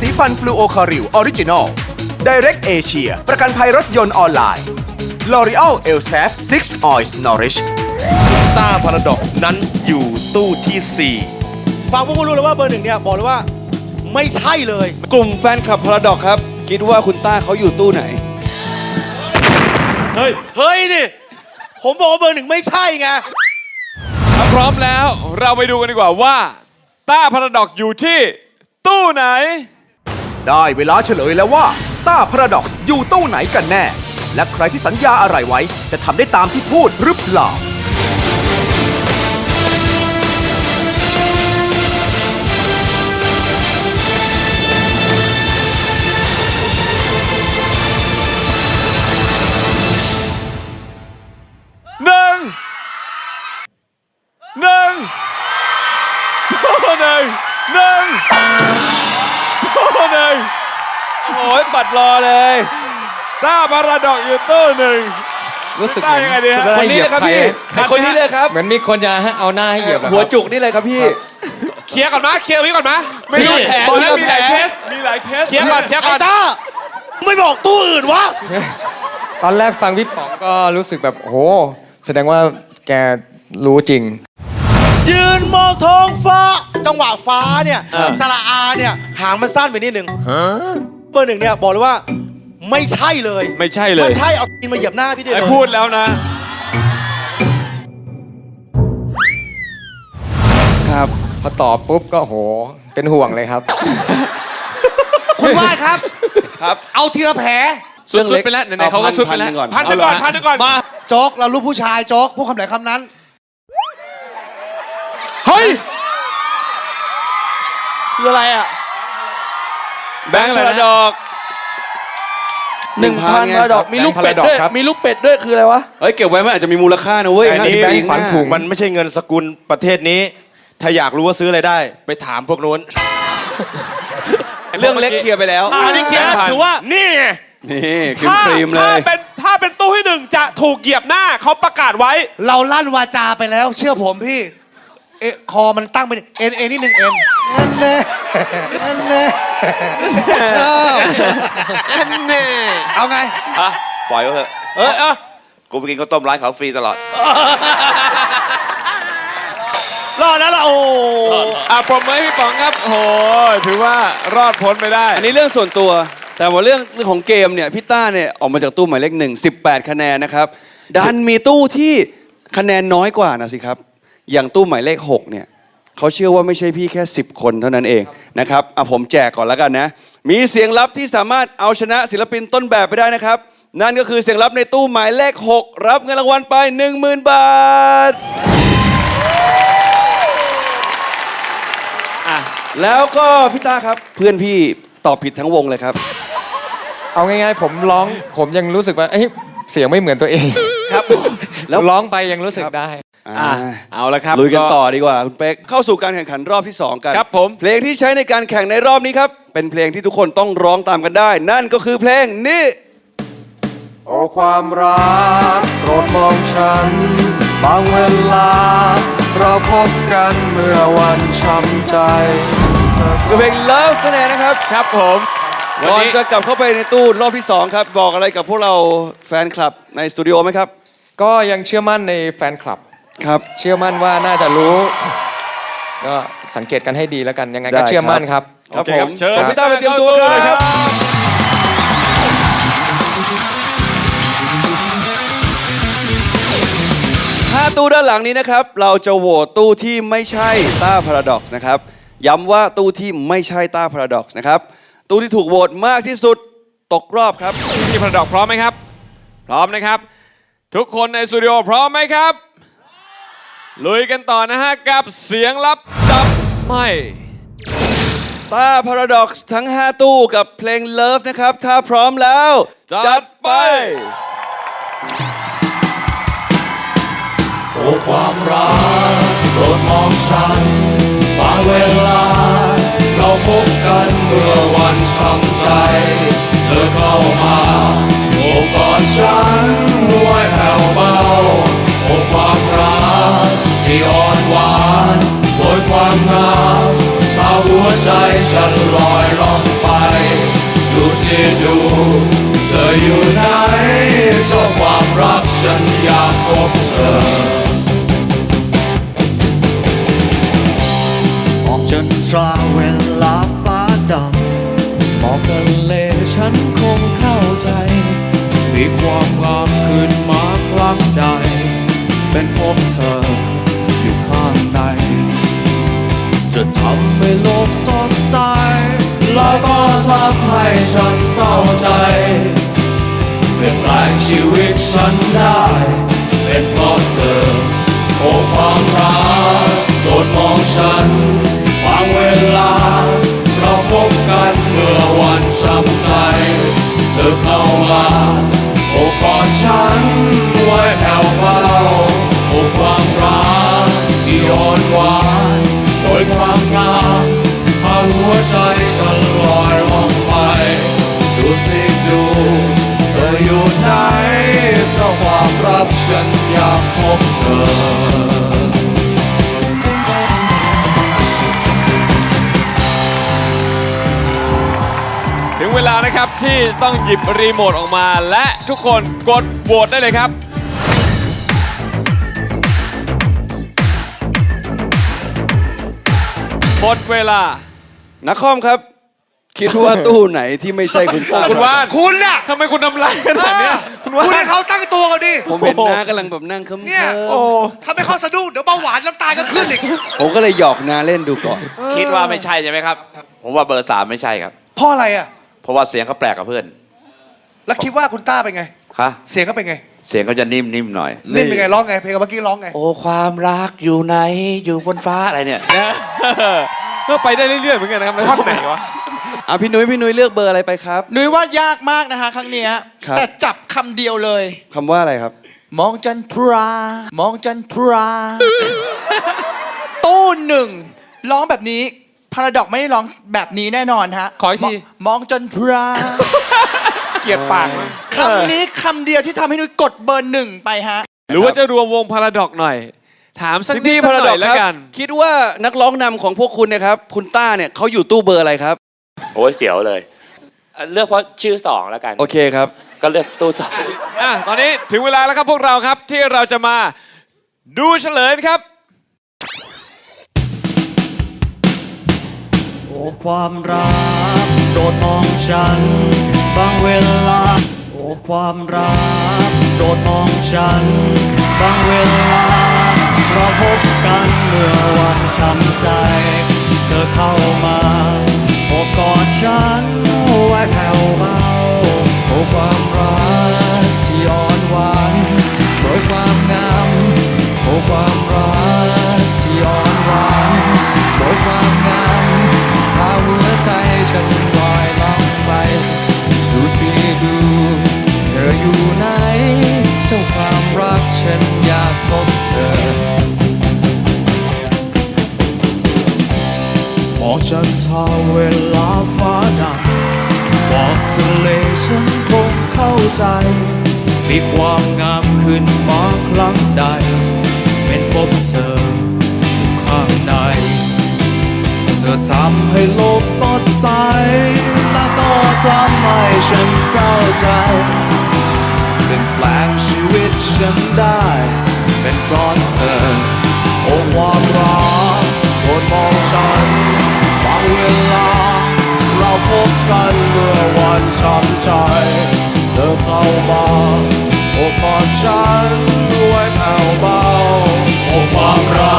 สีฟันฟลูโอคาริลออริจินอล Direct Asia ประกันภัยรถยนต์ออนไลน์ L'Oreal e l s a f 6 Oils Nourish ต้าพาราดอกนั้นอยู่ตู้ที่ฟังพวกคุณรู้เลยว่าเบอร์หนึ่งเนี่ยบอกเลยว่าไม่ใช่เลย กลุ่มแฟนคลับพาราดอกครับ คิดว่าคุณต้าเขาอยู่ตู้ไหน เฮ้ยดิผมบอกว่าเบอร์หนึ่งไม่ใช่ไง ถ้าพร้อมแล้วเราไปดูกันดีกว่าว่า ต้าพาราดอกอยู่ที่ตู้ไหน ได้เวลาเฉลยแล้วว่าต้าพาราดอกซ์อยู่ตู้ไหนกันแน่ และใครที่สัญญาอะไรไว้จะทำได้ตามที่พูดหรือเปล่า โอ้ยปัดรอเลยต้าพาราดอกอยู่ตู้หนึ่ง รู้สึกต้ายังไงดีฮะ คนนี้เลยครับพี่ใครคนนี้เลยครับ เหมือนมีคนจะให้เอาหน้าให้เหยียบอะครับ หัวจุกนี่เลยครับพี่4เคลียร์ก่อนนะเคลียร์ไว้ก่อนนะไม่รู้แผลตอนนั้นมีหลายเคสมีหลายเคสเคลียร์ก่อนเคลียร์ก่ไอ้อนต้าไม่บอกตู้อื่นวะ ตอนแรกฟังพี่ป๋องก็รู้สึกแบบโอ้โห แสดงว่าแกรู้จริง ยืนมองท้องฟ้า จังหวะฟ้าเนี่ย สระอาเนี่ย หางมันสั้นไปนิดนึงเบอร์หนึ่งเนี่ยบอกเลยว่า ไม่ใช่เลยไม่ใช่เลย ถ้าใช่เอาตีนมาเหยียบหน้าพี่ได้เลไอ้ยพูดแล้วนะ ครับพอตอบปุ๊บก็โห เป็นห่วงเลยครับ คุณวาดครับครับ เอาทีละแผลสุดๆไปแล้วไหนๆเขาก็สุดไปแล้วพันหนึ่งก่อนพันหนึ่งก่อนมาโจ๊กเรารู้ผู้ชายโจ๊กพูดคำไหนคำนั้น เฮ้ยคืออะไรอะ แบงค์พาราดอกหนึ่งพันไงพาราดอกมีลูกเป็ดด้วยครับมีลูกเป็ดด้วยคืออะไรวะเฮ้ยเก็บไว้มันอาจจะมีมูลค่านะเว้ยอันนี้50แบงค์ฝันถุงมันไม่ใช่เงินสกุลประเทศนี้ ถ้าอยากรู้ว่าซื้ออะไรได้ ไปถามพวกนู้น เรื่องเล็กเคลียร์ไปแล้วอ่านี่เคลียร์ถือว่านี่ไงนี่ครีมครีมเลถ้ายเป็นถ้าเป็นตู้ที่หนึ่งจะถูกเหยียบหน้าเขาประกาศไว้ เราลั่นวาจาไปแล้ว เชื่อผมพี่เอะคอมันตั้งเป็นเอ็นเอ็นนิดหนึ่งเอ็น นั่นแน่นั่นแน่ชอบเอาไงอะปล่อยเขาเถอะเออเออกูไปกินข้าวต้มร้านเขาฟรีตลอดรอดแล้วล่ะโอ้อะปรบมือให้พี่ป๋องครับโอ้โหถือว่ารอดพ้นไปได้ อันนี้เรื่องส่วนตัว แต่ว่าเรื่องเรื่องของเกมเนี่ยพี่ต้าเนี่ยออกมาจากตู้หมายเลขหนึ่ง18คะแนนนะครับดันมีตู้ที่คะแนนน้อยกว่านะสิครับ อย่างตู้หมายเลข6เนี่ย เขาเชื่อว่าไม่ใช่พี่แค่ 10 คนเท่านั้นเองนะครับอะผมแจกก่อนแล้วกันนะ มีเสียงลับที่สามารถเอาชนะศิลปินต้นแบบไปได้นะครับ นั่นก็คือเสียงลับในตู้หมายเลข 6 รับเงินรางวัลไป 10,000 บาท อะแล้วก็พี่ต้าครับเพื่อนพี่ตอบผิดทั้งวงเลยครับ เอาง่ายๆ ผมร้องผมยังรู้สึกว่าเอ้ยเสียงไม่เหมือนตัวเองครับ แล้แล้ววร้องไปยังรู้สึกได้ อ่าเอาละครับลุยกันต่อดีกว่าคุณเป๊กเข้าสู่การแข่งขันรอบที่ 2 กันครับผมเพลงที่ใช้ในการแข่งในรอบนี้ครับ เป็นเพลงที่ทุกคนต้องร้องตามกันได้ นั่นก็คือเพลงนี้โอ้ความรักโปรดมองฉัน บางเวลา เราพบกันเมื่อวันช้ำใจคือเพลง Love นั่นเองนะครับครับผมก่อนจะกลับเข้าไปในตู้รอบที่ 2 ครับ บอกอะไรกับพวกเราแฟนคลับในสตูดิโอไหมครับ ก็ยังเชื่อมั่นในแฟนคลับ ครับ เชื่อมั่นว่าน่าจะรู้ ก็สังเกตกันให้ดีแล้วกันยังไงได้ก็เชื่อมั่นครับ ครับครับโอเคผมเชิญส่งพี่ต้าไปเตรียมตัวเข้าตู้เลยคครัรับบห้าตู้ด้านหลังนี้นะครับ เราจะโหวตตู้ที่ไม่ใช่ต้าพาราดอกซ์นะครับ ย้ำว่าตู้ที่ไม่ใช่ต้าพาราดอกซ์นะครับ ตู้ที่ถูกโหวตมากที่สุดตกรอบครับ พี่พระดอกพร้อมไหมครับ พร้อมนะครับ ทุกคนในสตูดิโอพร้อมไหมครับ ลุยกันต่อนะฮะ กับเสียงลับจับไม่ต้าพาราดอกซ์ทั้ง 5 ตู้กับเพลง Love นะครับ ถ้าพร้อมแล้ว จัดไป โอ้ความรักโปรดมองฉันบางเวลา เราพบกันเมื่อวันช้ำใจ เธอเข้ามาโอบกอดฉันไว้แผ่วเบา ฉันลอยล่องไป ดูสิดู เธออยู่ไหนเจ้าความรักฉันอยากพบเธอมองจนตราเวลาฟ้าดำมองทะเลฉันคงเข้าใจ มีความงามขึ้นมาครั้งใด เป็นพบเธอ ทำให้โลกสดใส แล้วก็ทำให้ฉันเศร้าใจเปลี่ยนแปลงชีวิตฉันได้ เป็นเพราะเธอ โอ้ความรักโดดมอง ฉันอยากพบเธอถึงเวลานะครับที่ต้องหยิบรีโมทออกมา และทุกคนกดโหวตได้เลยครับ หมดเวลานักคอมครับ คิดว่าตู้ไหนที่ไม่ใช่คุณต้าคุณว่านคุณน่ะทำไมคุณทำลายขนาดเนี้ยคุณว่านคุณให้เขาตั้งตัวก่อนดิผมเห็นน้ากำลังแบบนั่งเคิมเนี่ยโอ้ถ้าไม่เข้าสะดุ้งเดี๋ยวเบาหวานน้ำตาลก็ขึ้นอีกผมก็เลยหยอกนาเล่นดูก่อน คิดว่าไม่ใช่ใช่ไหมครับ ผมว่าเบอร์สามไม่ใช่ครับเพราะอะไรอะเพราะว่าเสียงเขาแปลกกับเพื่อน แล้วคิดว่าคุณต้าเป็นไงคะเสียงเขาเป็นไง เสียงเขาจะนิ่มๆหน่อยเล่นเป็นไงร้องไงเพลงเมื่อกี้ร้องไงโอ้ความรักอยู่ไหนอยู่บนฟ้าอะไรเนี่ยก็ไปได้เรื่อยๆเหมือนกันนะครับท่อนไหนวะ อะพี่นุ้ยพี่นุ้ยเลือกเบอร์อะไรไปครับ นุ้ยว่ายากมากนะคะครั้งเนี้ยครับ แต่จับคำเดียวเลย คำว่าอะไรครับ มองจันทรา มองจันทรา ตู้หนึ่งร้องแบบนี้พาราดอกไม่ได้ร้องแบบนี้แน่นอนฮะขออีกที มมองจันทรา เกลียดปากคำนี้คำเดียวที่ทำให้นุ้ยกดเบอร์หนึ่งไปฮะ หรือว่าจะรวมวงพาราดอกหน่อย ถามสักพี่นิดพี่สัพากราหดน่ออกยแล้วคกัรับนคิดว่านักร้องนำของพวกคุณเนะครับ คุณต้าเนี่ยเขาอยู่ตู้เบอร์อะไรครับ โอ้ยเสียวเลยเอ่อเลือกเพราะชื่อสองแล้วกัน โอเคครับ ก็เลือกตู้สองอะตอนนี้ถึงเวลาแล้วครับพวกเราครับที่เราจะมาดูเฉลยครับ โอ้ความรักโปรดมองฉัน บางเวลา โอ้ความรักโปรดมองฉัน บางเวลาเราพบกันเมื่อวันช้ำใจ เธอเข้ามาโอบกอดฉันไว้แผ่วเบาโอ้ความรักที่อ่อนหวานโดยความงามโอ้ความรักที่อ่อนหวานโดยความงามพาหัวใจฉันลอยล่องไป ดูสิดูเธออยู่ไหนเจ้าความรักฉันอยากพบเธอ จันทราเวลาฟ้าดำมองทะเลฉันคงเข้าใจ มีความงามขึ้นมาครั้งใด เป็นพบเธออยู่ข้างใน เธอทำให้โลกสดใสและก็ทำให้ฉันเศร้าใจเป็นแปลงชีวิตฉันได้ เป็นเพราะเธอ โอ้ความรักโปรดมองฉัน บางเวลา เราพบกันเมื่อวันช้ำใจ เธอเข้ามาโอ้กอดฉันด้วยแผ่วเบาโอ้ความรั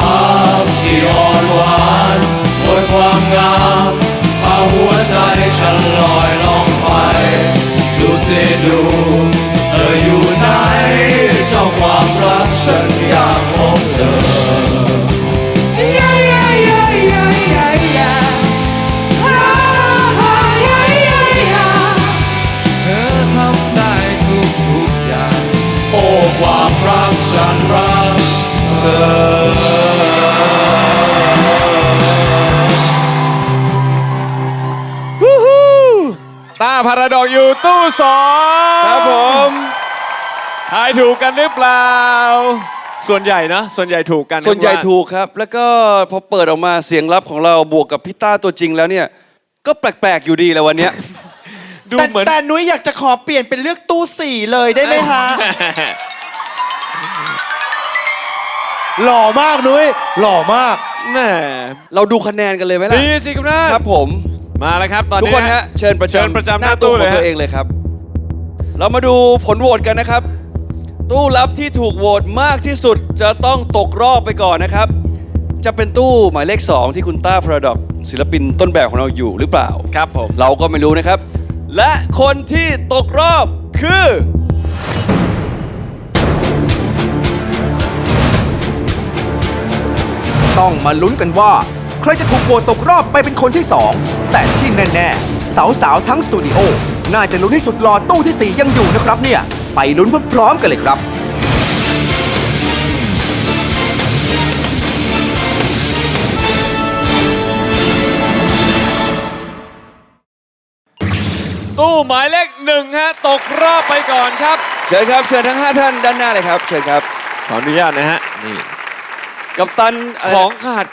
กที่อ่อนหวานโดยความงามพาหัวใจฉันลอยล่องไป ดูสิดู เธออยู่ไหน เจ้าความรักฉันอยากพบเธอ พาราดอกอยู่ตู้สองครับผมทายถูกกันหรือเปล่า ส่วนใหญ่นะ ส่วนใหญ่ถูกกันนะส่วนใหญ่คุณาถูกครับ แล้วก็พอเปิดออกมาเสียงลับของเราบวกกับพี่ต้าตัวจริงแล้วเนี่ย ก็แปลกๆอยู่ดีแหล้ววันเนี้ย ดูแต่เหมือน แต่นุ้ยอยากจะขอเปลี่ยนเป็นเลือกตู้สี่เลยได้ไหมฮะหล่อมากนุ้ยหล่อมาก แหมเราดูคะแนนกันเลยไหมล่ะ ดีสิคุณท่านครับผม มาแล้วครับ ตอนทุกนี้คนฮะเชิญประเชิญจำประจำหน้าหน้าตู้ตู้ขเลองยฮะตัวเองเลยครับ เรามาดูผลโหวตกันนะครับ ตู้ลับที่ถูกโหวตมากที่สุดจะต้องตกรอบไปก่อนนะครับ จะเป็นตู้หมายเลข 2 ที่คุณต้าพราดอกศิลปินต้นแบบของเราอยู่หรือเปล่า ครับผม เราก็ไม่รู้นะครับ และคนที่ตกรอบคือ ต้องมาลุ้นกันว่าใค รจะถูกโหวตตกรอบไปเป็นคนที่ 2 แต่ที่แน่ๆ สาวๆ ทั้งสตูดิโอ น่าจะลุ้นให้สุดหลอดตู้ทีสี่ 4 ยังอยู่นะครับเนี่ย ไปลุ้นพร้อมๆกันเลยครับตู้หมายเลขหนึ่งฮะตกรอบไปก่อนครับ เชิญครับ เชิญทั้ง 5 ท่านด้านหน้าเลยครับ เชิญครับ ขออนุญาตนะฮะ นี่ กับตันอะไรนะของขาด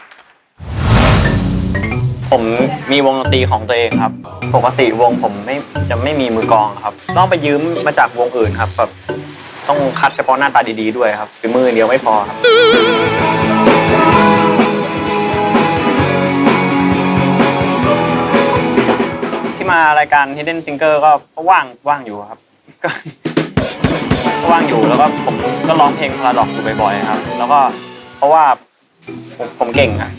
ผมมีวงดนตรีของตัวเองครับ ปกติวงผมไม่จะไม่มีมือกองครับ ต้องไปยืมมาจากวงอื่นครับแบบต้องคัดเฉพาะหน้าตาดีๆด้วยครับฝีมือเดียวไม่พอครับที่มารายการ Hidden Singer ก็ก็ว่างว่างอยู่ครับก็ก็ว่างอยู่แล้วก็ผมก็ร้องเพลงพาราดอกอยู่บ่อยๆครับ แล้วก็เพราะว่าผมผมเก่งอะ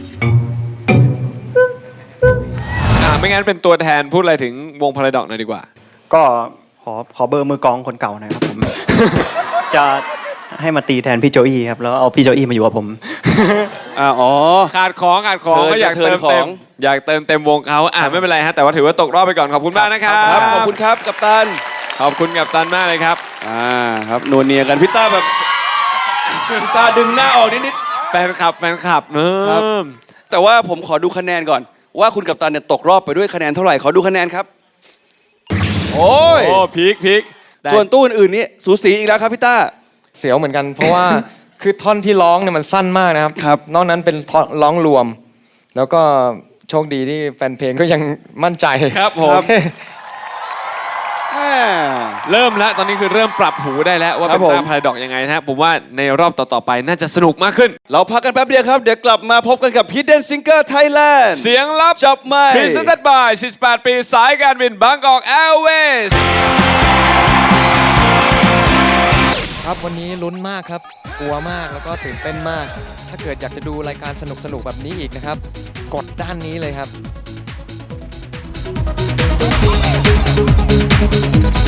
อ่าไม่งั้นเป็นตัวแทนพูดอะไรถึงวงพาราดอกหน่อยดีกว่า ก็ขอขอเบอร์มือกลองคนเก่าหน่อยครับผม จะให้มาตีแทนพี่โจอี้ครับ แล้วเอาพี่โจอี้มาอยู่กับผม อ่าอ๋อ ขาดของขาดของเธอก็อยากจะเทิร์เตินมเต็ขอมงอยากเติมเต็มวงเขาอ่าไม่เป็นไรฮะแต่ว่าถือว่าตกรอบไปก่อนขอบคุณมากนะครับครับขอบคุณครับกับตัน ขอบคุณกับตันมากเลยครับ อ่าครับนวลเนียกันพี่ต้าแบบพี่ต้าดึงหน้าออกนิดแฟนคลับแฟนคลับเนครับอะๆแต่ว่าผมขอดูคะแนนก่อน ว่าคุณกับตันเนี่ยตกรอบไปด้วยคะแนนเท่าไหร่ ขอดูคะแนนครับ โอ้ย โอ้พีคพีคได้ส่วนตู้อื่นๆนี่สูสีอีกแล้วครับพี่ต้า เสียวเหมือนกัน เพราะว่า คือท่อนที่ร้องเนี่ยมันสั้นมากนะครับ ครับ นอกนั้นเป็นท่อนร้องรวม แล้วก็โชคดีที่แฟนเพลงก็ยังมั่นใจ ครับผม เริ่มแล้วตอนนี้คือเริ่มปรับหูได้แล้วว่าครัเป็บนผมตาพาราดอกยังไงนะฮะผมว่าในรอบต่อๆไปน่าจะสนุกมากขึ้น เราพักกันแป๊บเดียวครับ เดี๋ยวกลับมาพบกันกับ Hidden Singer Thailand เสียงลับจับไม่ Presented by 18ปีสายการบินบางกอกแอร์เวย์ ครับวันนี้ลุ้นมากครับ กลัวมากแล้วก็ตื่นเต้นมาก ถ้าเกิดอยากจะดูรายการสนุกๆ แบบนี้อีกนะครับ กดด้านนี้เลยครับ Thank you.